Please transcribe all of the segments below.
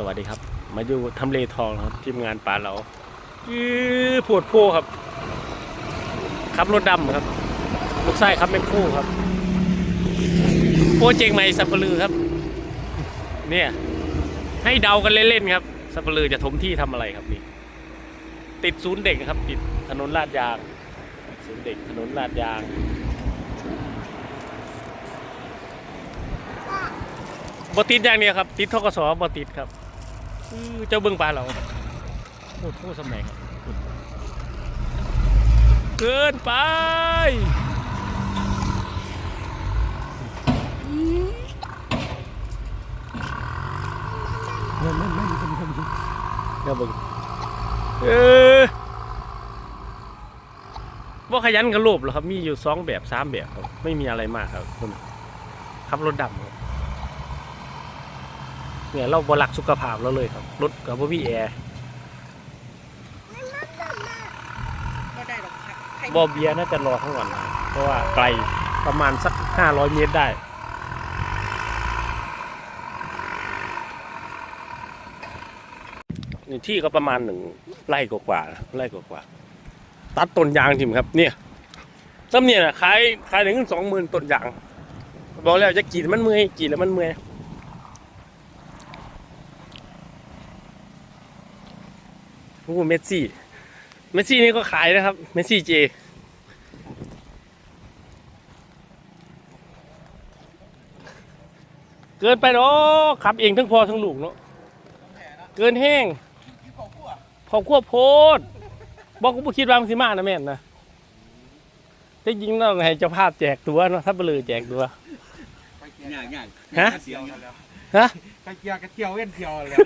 สวัสดีครับ มาอยู่ทำเลทองครับทีมงานป่าเรายื้อปวดโพครับขับรถดำครับ ลูกไส้ครับเป็นคู่ครับโปรเจกต์ใหม่สับปะลือครับ เนี่ย ให้เดากันเล่นๆครับ สับปะลือจะถมที่ทำอะไรครับนี่ ติดศูนย์เด็กครับ ติดถนนลาดยางศูนย์เด็กถนนลาดยางบติดอย่างเดียวครับ ติดทกศบติดครับ เจ้าเบิ้งปลาเราโคตรโคตรสมัยครับเกินไปเงินเงินเงินเงินเงินเงินเดี๋ยวเบิ้งเออว่าขยันกับรูปหรอครับ มีอยู่สองแบบสามแบบครับ ไม่มีอะไรมากครับคุณขับรถดำครั เนี่ยเราบรักสุขภาพเราเลยครับรถกับพี่แอร์ก็ได้หรอกค่ะใครบอเบียร์น่าจะรอทั้งวันครับเพราะว่าไกลประมาณสัก 500 เมตรได้ นี่ที่ก็ประมาณหนึ่งไร่กว่าๆนะไร่กว่าๆตัดต้นยางจิมครับ เนี่ยซ้ำเนี่ยนะขายขายถึงสองหมื่นต้นยางบอกแล้วจะกรีดมันเมื่อยกรีดแล้วมันเมื่อย โอ้โหเมสซี่ เมสซี่นี่ก็ขายนะครับ เมสซี่เจ เกินไปเนาะขับเองทั้งพอทั้งลูกเนาะ เกินแห้งพอควบโพดบอกกูบ่คิดว่ามันสิมานะแม่นนะที่จริงต้องให้เจ้าภาพแจกตัวเนาะถ้าเปลือแจกตัวง่ายง่ายฮะ เสียงอยู่แล้ว ฮะไปเกียร์กระเที่ยวเว้นเที่ยวเลย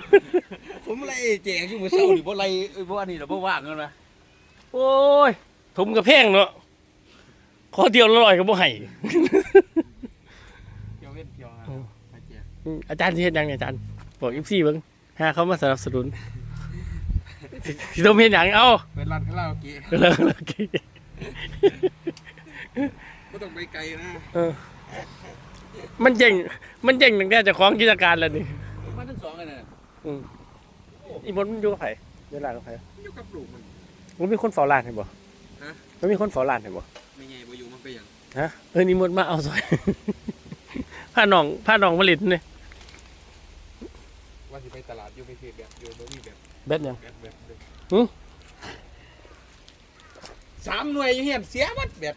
ผมอะไรแจกอยู่มือเช้านี่บ่อะไรเอ้ยบ่อันนี้เราบ่ว่างกันนะโอ้ยถุมกับแพงเนาะขอเดียวละร้อยก็บ่ให้เที่ยวเว้นเที่ยวนะอืมไปเกียร์อืมอาจารย์ที่เฮ็ดยังไงอาจารย์บอกอีซี่เบิ่งหาเขามาสนับสนุนสิสิต้องเฮ็ดหยังเอ้าเป็นร้านคาราโอเกะเลิกเลิกบ่ต้องไปไกลนะเออมันเจ๋ง มันเจ๋งตั้งแต่เจะคล้าของกิจการแล้วนี่มาทั้งสองกันน่ะอีมดมันอยู่กับไผเวลากับไผอยู่กับลูกมัน มันมีคนเฝ้าร้านให้บ่ฮะ มันมีคนเฝ้าร้านให้บ่ไม่ใหญ่บ่อยู่มันไปหยังฮะเออนี่มดมาเอาซอย ผ้าหนองผ้าหนองมาลิดนี่ว่าสิไปตลาดอยู่ไปซื้อแบบอยู่บ่มีแบบเบ็ดยัง แบบแบบแบบหึ สามหน่วยอยู่เฮียนเสียบัดแบบ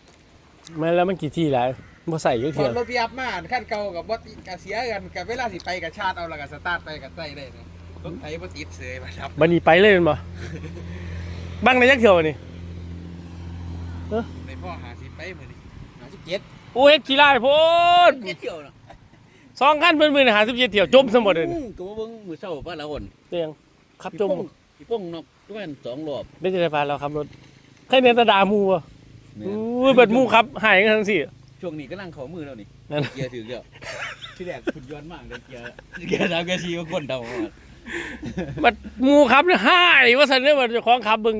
มาแล้วมันกี่ที่แล้ว บ่ใส่เยอะตเทีอยนวรถเบียบมาขั้นเก่ากับบ่ติดกับเสียกันกับเวลาสิไปกับชาติเอาแล้วก็สตาร์ทไปกับใส่ได้นะรถไถบ่ติดเสยมาครับบันนี้ไปเลยแม่นบ่บังในยักเที่ยวนี่ในพ่อหาสิไปมื้อนี้หาสิบเจ็ดโอ้เฮ็ดขี้ร้ายโพดเฮ็ดเที่ยวน่ะสองคันเพิ่นมื้อนี่หาสิบเจ็ดเที่ยวจมซะหมดเลยอืมก็บ่เบิ่งมือเช้าป้าละคนเตียงขับจมพี่ป้องนอกด้วยกันสองรอบได้จะได้พาเราขับรถใครเน้นแตะดาหมูอะแม่นอู้ยเบิดหมูครับหายกันทั้งสี่ ช่วงนี้กำลังเข้ามือแล้วนี่นั่น เกียร์ถึงแล้วที่แรกคุณย้อนมากเลยเกียร์เกียร์สามเกียร์สี่ก็คนเดาว่าบัดหมูครับเนี่ยหายว่าสันเนี่ยบัดเจ้าของขับบึง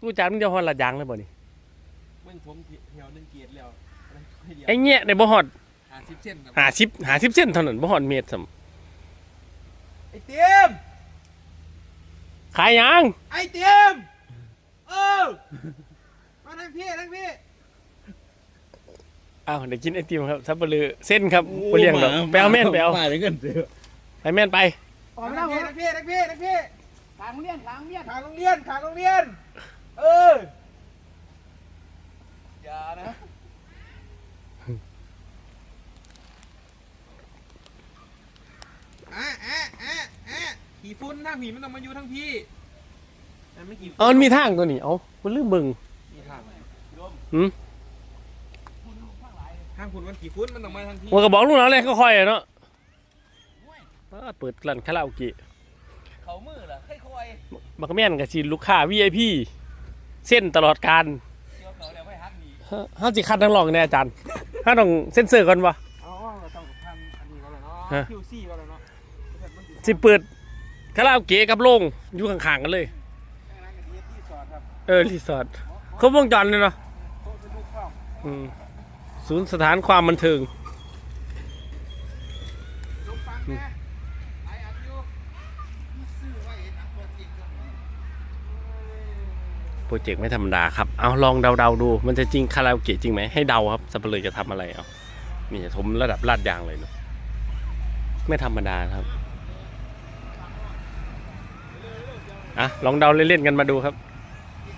กูจานมึงจะฮอดละยางเลยบ่นี่เบิ่งผมเที่ยวหนึงเกียรแล้วอะไรค่อยเดียวไอ้เงี้ยในบ่ฮอดหาสิบเส้นครับหาสิบหาสิบเส้นเท่านั้นบ่ฮอดเมตรสมไอ้เตี้ยมขายหยังไอ้เตี้ยมเออมาทั้งพี่ทั้งพี่ อ้าวเดี๋ยวกินไอติมครับซับปะลือเส้นครับบ่เลี้ยงดอกไปเอาแม่นไปเอามาถึงเงินเสือไปแม่นไปออกมาทั้งพี่ทั้งพี่ทั้งพี่ทั้งพี่ทางเลี้ยนทางเลี้ยนขางโรงเรียนขางโรงเรียน เอออย่านะอะอะอะอะขี่ฟุ้นทั้งผีมันต้องมาอยู่ทั้งพี่มันไม่ขี่เอามันมีทางตัวนี้เอากูลืมเบิ่งมีทางหืมทางฝุ่นมันขี่ฟุ้นมันต้องมาทั้งพี่มันก็บอกลูกน้องเลยค่อยๆอะเนาะอ้าเปิดร้านคาราโอเกะเขามือล่ะค่อยมันก็แม่นกับสิลูกค้า VIP เส้นตลอดการๆเกี่ยวเขาแล้วไม่ฮักหนีเฮาสิคัดทั้งรองแน่อาจารย์ถ้าต้องเซ็นเซอร์ก่อนวะ อ๋อเราต้องทำอันนี้ก็แล้วเนาะฮะ คิวซี่ก็แล้วเนาะสิเปิดคาราโอเกะกับโรงอยู่ข้างๆกันเลย ร้านกะทิที่สอดครับเออรีสอร์ทครบวงจรเลยเนาะ โต๊ะสนุกข้าวอืม ศูนย์สถานความบันเทิงลงฟังไอ้อันอยู่ซื้อไว้อันตัวจริงก็มีโปรเจกต์ไม่ธรรมดาครับ เอาลองเดาๆดู มันจะจริงคาราโอเกะจริงไหมให้เดาครับสับเปลือจะทำอะไรเอานี่ถมระดับลาดยางเลยเนาะไม่ธรรมดาครับ อะ ลองเดาเล่นๆกันมาดูครับ